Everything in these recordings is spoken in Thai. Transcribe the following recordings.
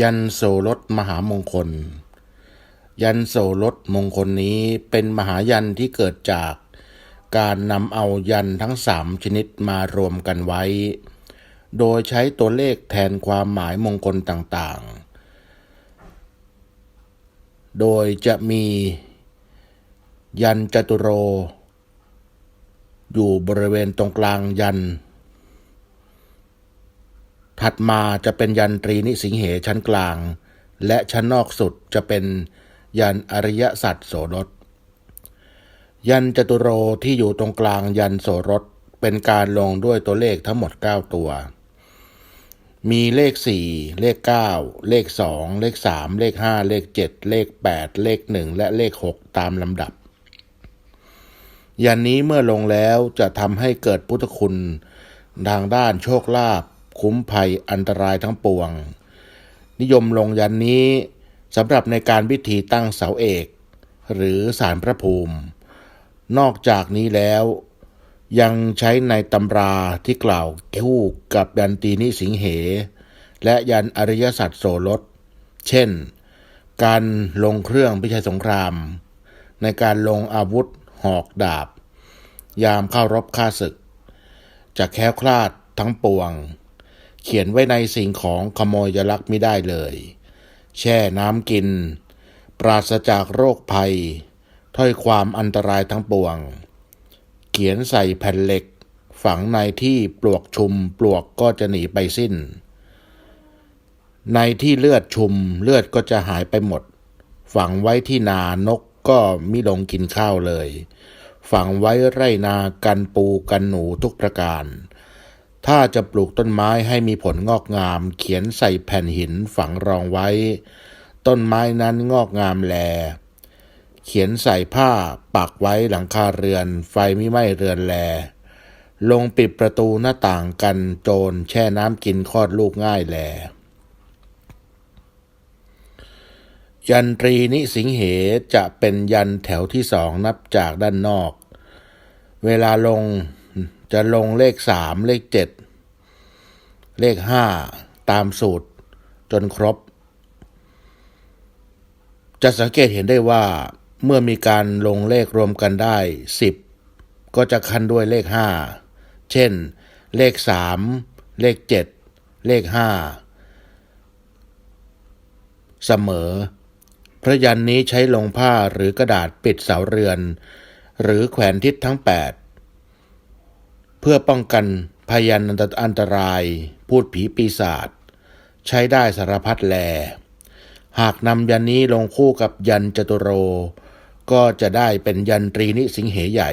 ยันโสรถมหามงคล ยันโสรถมงคลนี้เป็นมหายันที่เกิดจากการนำเอายันทั้งสามชนิดมารวมกันไว้ โดยใช้ตัวเลขแทนความหมายมงคลต่างๆ โดยจะมียันจตุโร อยู่บริเวณตรงกลางยัน ถัดมาจะเป็นยันตรีนิสิงเหชั้นกลาง และชั้นนอกสุดจะเป็นยันอริยสัจโสรถยันจตุโรที่อยู่ตรงกลางยันโสรถเป็นการลงด้วยตัวเลขทั้งหมด 9 ตัว มีเลข 4 เลข 9 เลข 2 เลข 3 เลข 5 เลข 7 เลข 8 เลข 1 และเลข 6 ตามลำดับ ยันนี้เมื่อลงแล้วจะทำให้เกิดพุทธคุณทางด้านโชคลาภ คุ้มภัยอันตรายทั้งปวง นิยมลงยันนี้สำหรับในการพิธีตั้งเสาเอก หรือสารพระภูมิ นอกจากนี้แล้ว ยังใช้ในตำราที่กล่าวคู่กับยันตีนิสิงเห และยันอริยสัจโสรถเช่น การลงเครื่องพิชัยสงคราม ในการลงอาวุธหอกดาบ ยามเข้ารบฆ่าศึกจะแค้วคลาดทั้งปวง ขียนไว้ในสิ่งของขโมยยลักไม่ได้เลย แช่น้ำกิน ปราศจากโรคภัย ถ้อยความอันตรายทั้งปวง เขียนใส่แผ่นเหล็ก ฝังในที่ปลวกชุมปลวกก็จะหนีไปสิ้น ในที่เลือดชุมเลือดก็จะหายไปหมด ฝังไว้ที่นานกก็มิลงกินข้าวเลย ฝังไว้ไรนากันปูกันหนูทุกประการ ถ้าจะปลูกต้นไม้ให้มีผลงอกงาม เขียนใส่แผ่นหินฝังรองไว้ ต้นไม้นั้นงอกงามแล เขียนใส่ผ้าปักไว้หลังคาเรือน ไฟไม่ไหม้เรือนแล ลงปิดประตูหน้าต่างกันโจรแช่น้ำกินคลอดลูกง่ายแล ยันตรีนิสิงเหจะเป็นยันแถวที่สองนับจากด้านนอก เวลาลง จะลงเลขสามเลขเจ็ดเลขห้าตามสูตรจนครบ จะสังเกตเห็นได้ว่าเมื่อมีการลงเลขรวมกันได้สิบก็จะคันด้วยเลขห้าเช่น เลขสามเลขเจ็ดเลขห้าเสมอ พระยันนี้ใช้ลงผ้าหรือกระดาษปิดเสาเรือน หรือแขวนทิศทั้ง8 เพื่อป้องกันพยันอันตราย พูดผีปีศาจใช้ได้สารพัดแล หากนำยันนี้ลงคู่กับยันจตุโร ก็จะได้เป็นยันตรีนิสิงเหใหญ่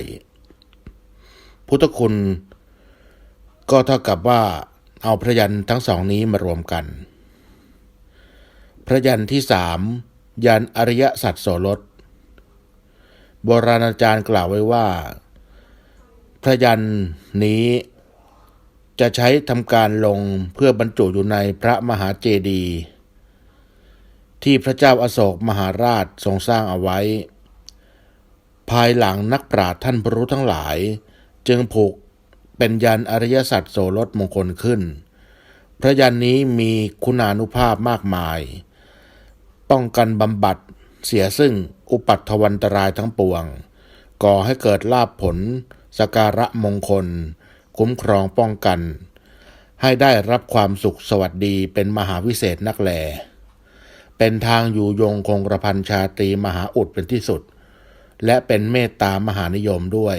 พุทธคุณ ก็เท่ากับว่าเอาพระยันทั้งสองนี้มารวมกัน พระยันที่สามยันอริยสัจโสรถโบราณอาจารย์กล่าวไว้ว่า พระยันนี้จะใช้ทำการลงเพื่อบรรจุอยู่ในพระมหาเจดีย์ที่พระเจ้าอาโศกมหาราชทรงสร้างเอาไว้ ภายหลังนักปราชญ์ท่านพรู้ทั้งหลาย จึงผูกเป็นยันอริยสัจโสรถมงคลขึ้น พระยันนี้มีคุณานุภาพมากมาย ป้องกันบำบัดเสียซึ่งอุปัตถวันตรายทั้งปวง ก่อให้เกิดลาภผล สการะมงคล คุ้มครองป้องกัน ให้ได้รับความสุขสวัสดีเป็นมหาวิเศษนักแล เป็นทางอยู่ยงคงกระพันชาตรีมหาอุดเป็นที่สุด และเป็นเมตตามหานิยมด้วย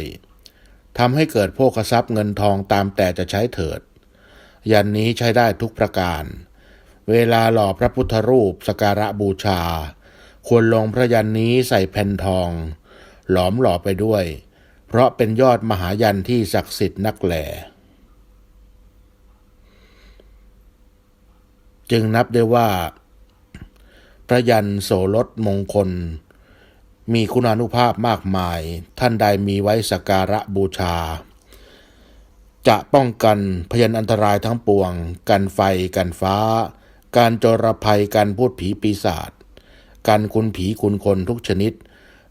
ทำให้เกิดโภคทรัพย์เงินทองตามแต่จะใช้เถิด ยันนี้ใช้ได้ทุกประการ เวลาหล่อพระพุทธรูปสการะบูชา ควรลงพระยันนี้ใส่แผ่นทอง หลอมหล่อไปด้วย เพราะเป็นยอดมหายันที่ศักดิ์สิทธิ์นักแหลจึงนับได้ว่า พระยันโสรถมงคล มีคุณานุภาพมากมาย ท่านใดมีไว้สักการะบูชา จะป้องกันพยันอันตรายทั้งปวง กันไฟ กันฟ้า การโจรภัยการพูดผีปีศาจการคุณผีคุณคนทุกชนิด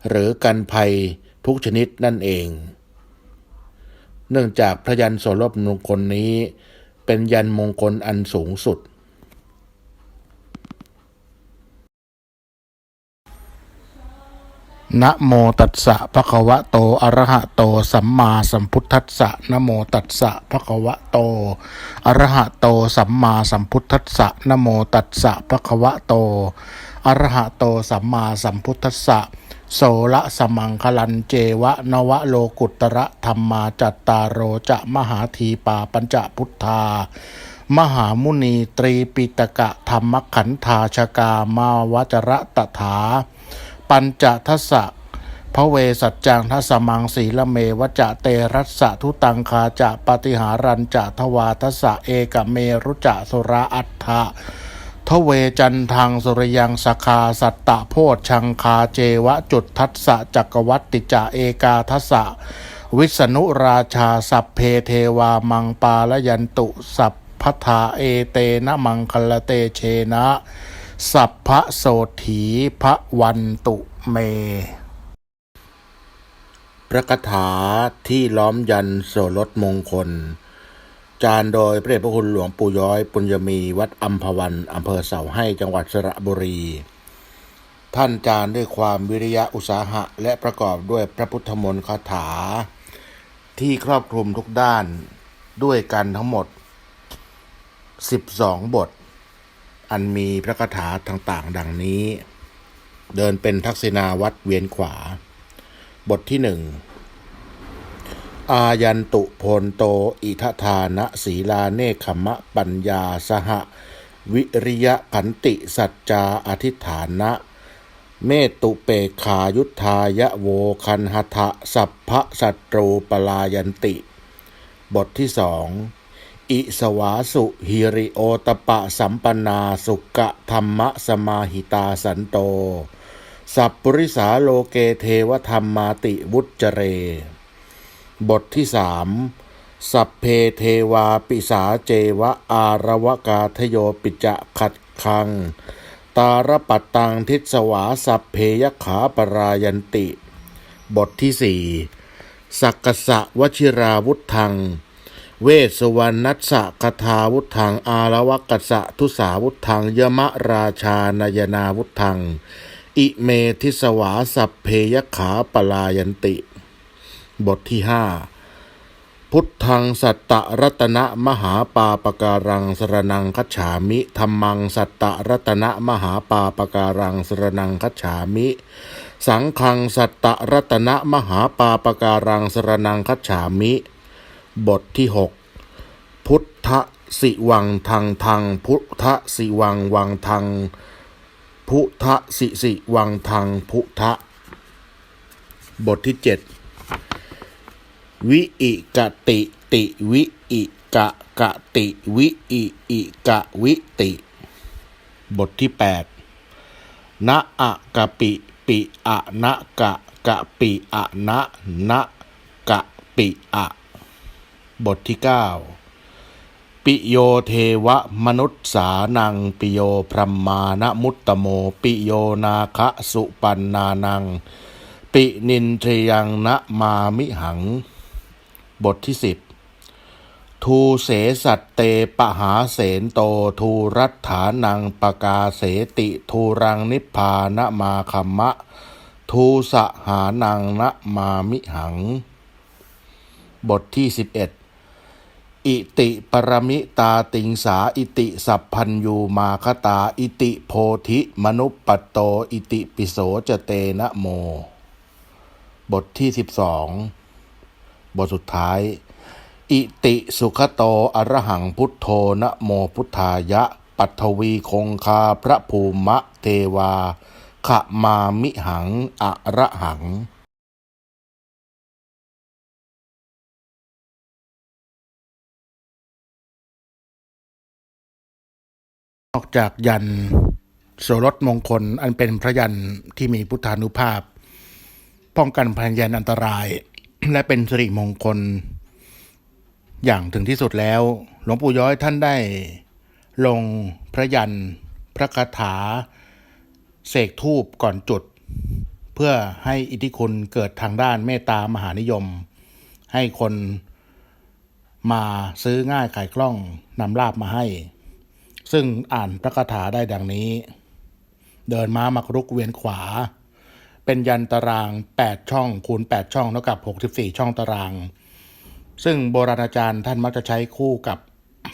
หรือกันภัย ทุกชนิดนั่นเอง เนื่องจากพระยันโสรบมงคลนี้ เป็นยันมงคลอันสูงสุด นะโมตัสสะภะคะวะโต อะระหะโต สัมมาสัมพุทธัสสะนะโมตัสสะภะคะวะโต อะระหะโต สัมมาสัมพุทธัสสะนะโมตัสสะภะคะวะโต อะระหะโต สัมมาสัมพุทธัสสะ โสละสมังคลันเจวะนวะโลกุตระธรรมาจัตตารโรจะมหาทีปาปัญจพุทธา มหามุนีตรีปิตกะธรรมขันธาชกามาวจระตถา ปัญจทัสะพระเวสัจจังทัสมังสีละเมวจะเตรัสสะทุตังคาจะปฏิหารันจะทวาทัสสะเอกเมรุจะสุราอัฏฐะ ทเวจันทังสุริยังสคาสัตตะโพชชังคาเจวะจุดทัสสะจักวัตติจะเอกาทัสสะวิษณุราชาสัพเพเทวามังปาลยันตุสัพพทาเอเตนะมังคลเตเชนะ สัพพะโสถีพระวันตุเม พระคาถาที่ล้อมยันโสรถมงคล จารโดยพระเดชพระคุณหลวงปู่ย้อย ปุญญมีวัดอัมพวันอำเภอเสาให้จังหวัดสระบุรี ท่านจารด้วยความวิริยะอุตสาหะ และประกอบด้วยพระพุทธมนต์คาถา ที่ครอบคลุมทุกด้านด้วยกันทั้งหมด 12 บท อันมีพระคาถาต่างๆ ดังนี้ เดินเป็นทักษิณาวัดเวียนขวา บทที่หนึ่ง อายันตุโพนโต อิทธานะศีลาเนคขมะปัญญาสหวิริยะขันติสัจจาอธิฐานะ เมตุเปกขายุทธายะโวคันหทะสัพพะสัตรูปลายันติ บทที่สองอิสวาสุหิริโอตปะสัมปนาสุกะธรรมะสมาหิตาสันโต สัพปริสาโลเกเทวธรรมาติวุจเร บทที่สามสัพเพเทวาปิสาเจวะอารวกาทโยปิจะขัดคัง ตาลปัตตังทิศวาสัพเพยขาปรายันติ บทที่สี่สักกสะวชิราวุธัง เวสวรรนัสสะกทาวุธัง อารวกสะทุสาวุธัง ยมะราชานายนาวุธัง อิเมทิสวาสัพเพยขาปลายันติ บทที่ห้าพุทธังสัตตรัตนะมหาปาปการังสรนังคัจฉามิธรรมังสัตตรัตนะมหาปาปการังสรนังคัจฉามิ สังฆังสัตตรัตนะมหาปาปการังสรนังคัจฉามิ บทที่หกพุทธสิวังทังทังพุทธสิวังวังทังพุทธสิสิวังทังพุทธบทที่เจ็ด วิอิกติ ติวิอิกะกะติ วิอิอิกะวิติ บทที่แปดนะอะกะปิปิอะนะกะกะปิอะนะนะกะปิอะบทที่เก้าปิโยเทวมนุษสานังปิโยพรหมานมุตตโม ปิโยนาคะสุปันนานัง ปินินทรียังนะมามิหัง บทที่สิบทูเสสัตเตปหาเสนโตทูรัตถานังปกาเสติทูรังนิพพานมาคัมมะ ทูสหานังนะมามิหัง บทที่สิบเอ็ดอิติปรมิตาติงสาอิติสัพพัญยูมาคตาอิติโพธิมนุปปโตอิติปิโสจเตนะโม บทที่สิบสอง บทสุดท้าย อิติสุขโตอรหังพุทโธนะโมพุทธายะ ปัทวีคงคาพระภูมะเทวาขมามิหังอระหังนอกจากยันโสรถมงคลอันเป็นพระยันที่มีพุทธานุภาพ ป้องกันพยันอันตราย และเป็นสิริมงคล อย่างถึงที่สุดแล้ว หลวงปู่ย้อยท่านได้ ลงพระยันพระคาถา เสกทูปก่อนจุด เพื่อให้อิทธิคุณเกิดทางด้านเมตตามหานิยม ให้คนมาซื้อง่ายขายคล่องนำลาบมาให้ ซึ่งอ่านพระคาถาได้ดังนี้ เดินม้ามักรุกเวียนขวา เป็นยันตาราง 8 ช่องคูณ 8 ช่องเท่ากับ 64 ช่องตาราง ซึ่งโบราณอาจารย์ท่านมักจะใช้คู่กับ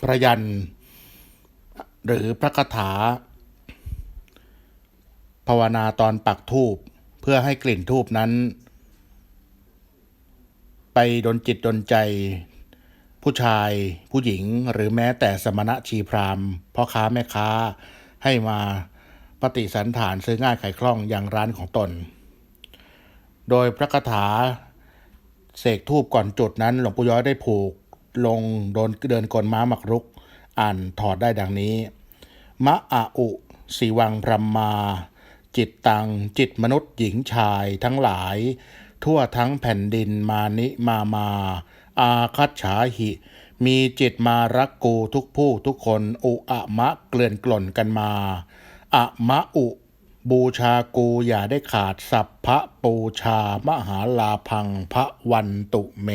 พระยัน หรือพระคาถา ภาวนาตอนปักทูบเพื่อให้กลิ่นทูบนั้น ไปดนจิตดนใจ ผู้ชาย ผู้หญิงหรือแม้แต่สมณะชีพรามพ่อค้าแม่ค้าให้มาปฏิสันฐานซื้อง่ายขายคล่องอย่างร้านของตน โดยพระคาถาเสกทูบก่อนจุดนั้น หลวงปู่ย้อยได้ผูกลงโดนเดินกลม้าหมักรุก อ่านถอดได้ดังนี้ มะอาอุสีวังพรมมา จิตตัง จิตมนุษย์หญิงชายทั้งหลาย ทั่วทั้งแผ่นดินมานิมามา อาคัตฉาหิ มีจิตมารักกูทุกผู้ทุกคน อุอะมะเกลื่อนกล่นกันมาอะมะอุ บูชากูอย่าได้ขาดสัพพะปูชามหาลาพังพระวันตุเม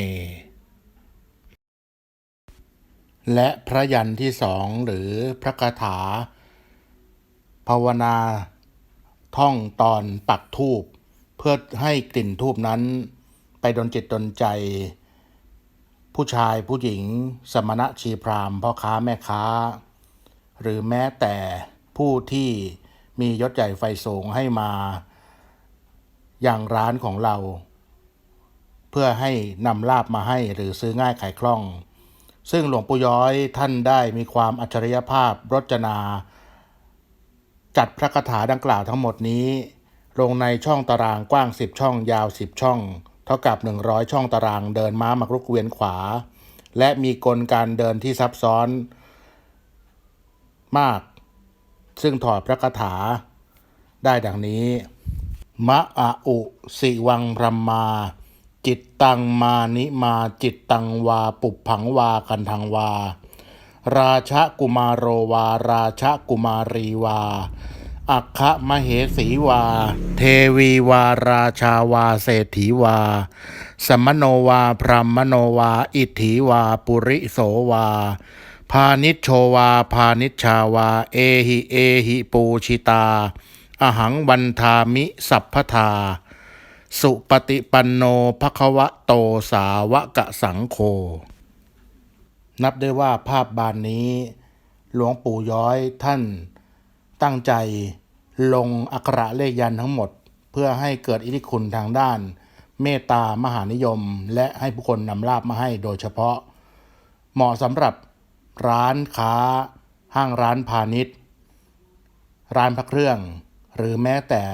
และพระยันที่สองหรือพระคาถา ภาวนาท่องตอนปักทูบเพื่อให้กลิ่นทูบนั้น ไปดนจิตดนใจ ผู้ชายผู้หญิง สมณะชีพรามพ่อค้าแม่ค้า หรือแม้แต่ผู้ที่ มียศใหญ่ไฟสูงให้มาอย่างร้านของเรา เพื่อให้นำลาบมาให้หรือซื้อง่ายขายคล่อง ซึ่งหลวงปู่ย้อยท่านได้มีความอัจฉริยภาพรจนา จัดพระคาถาดังกล่าวทั้งหมดนี้ ลงในช่องตารางกว้าง 10 ช่องยาว 10 ช่อง เท่ากับ 100 ช่องตารางเดินม้ามักรุกเวียนขวา และมีกลการเดินที่ซับซ้อนมาก ซึ่งถอดพระคาถาได้ดังนี้ มะอาอุสิวังพรหมมา จิตตังมานิมาจิตตังวา ปุพังวาคันทังวา ราชกุมารโรวา ราชกุมารีวา อัคคะมเหสีวา เทวีวาราชาวาเศรษฐีวา สมโนวาพรหมโนวา อิทธิวา ปุริโสวา พานิชโชวา พานิชชาวา เอหิ เอหิปูชิตา อหังวันทามิสัพพทา สุปฏิปันโนภควะโตสาวกะสังโฆนับได้ว่าภาพบานนี้ หลวงปู่ย้อยท่านตั้งใจลงอักขระเลขยันทั้งหมด เพื่อให้เกิดอิทธิคุณทางด้าน เมตตามหานิยม และให้ผู้คนนำลาบมาให้โดยเฉพาะ เหมาะสำหรับ ร้านค้า ห้างร้านพาณิชย์ ร้านพระเครื่อง หรือแม้แต่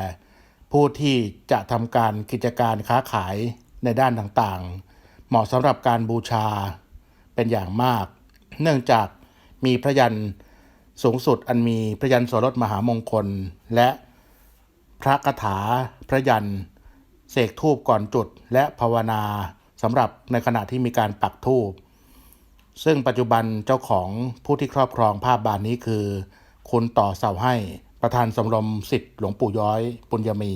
ผู้ที่จะทำการกิจการค้าขายในด้านต่างๆ เหมาะสำหรับการบูชาเป็นอย่างมาก เนื่องจากมีพระยันสูงสุดอันมีพระยันโสรถมหามงคล และพระคาถาพระยันเสกทูบก่อนจุดและภาวนาสำหรับในขณะที่มีการปักทูบ ซึ่งปัจจุบันเจ้าของผู้ที่ครอบครองภาพบานนี้คือ คุณต่อเสาให้ประธานสมรมสิทธิ์หลวงปู่ย้อย ปุญญมี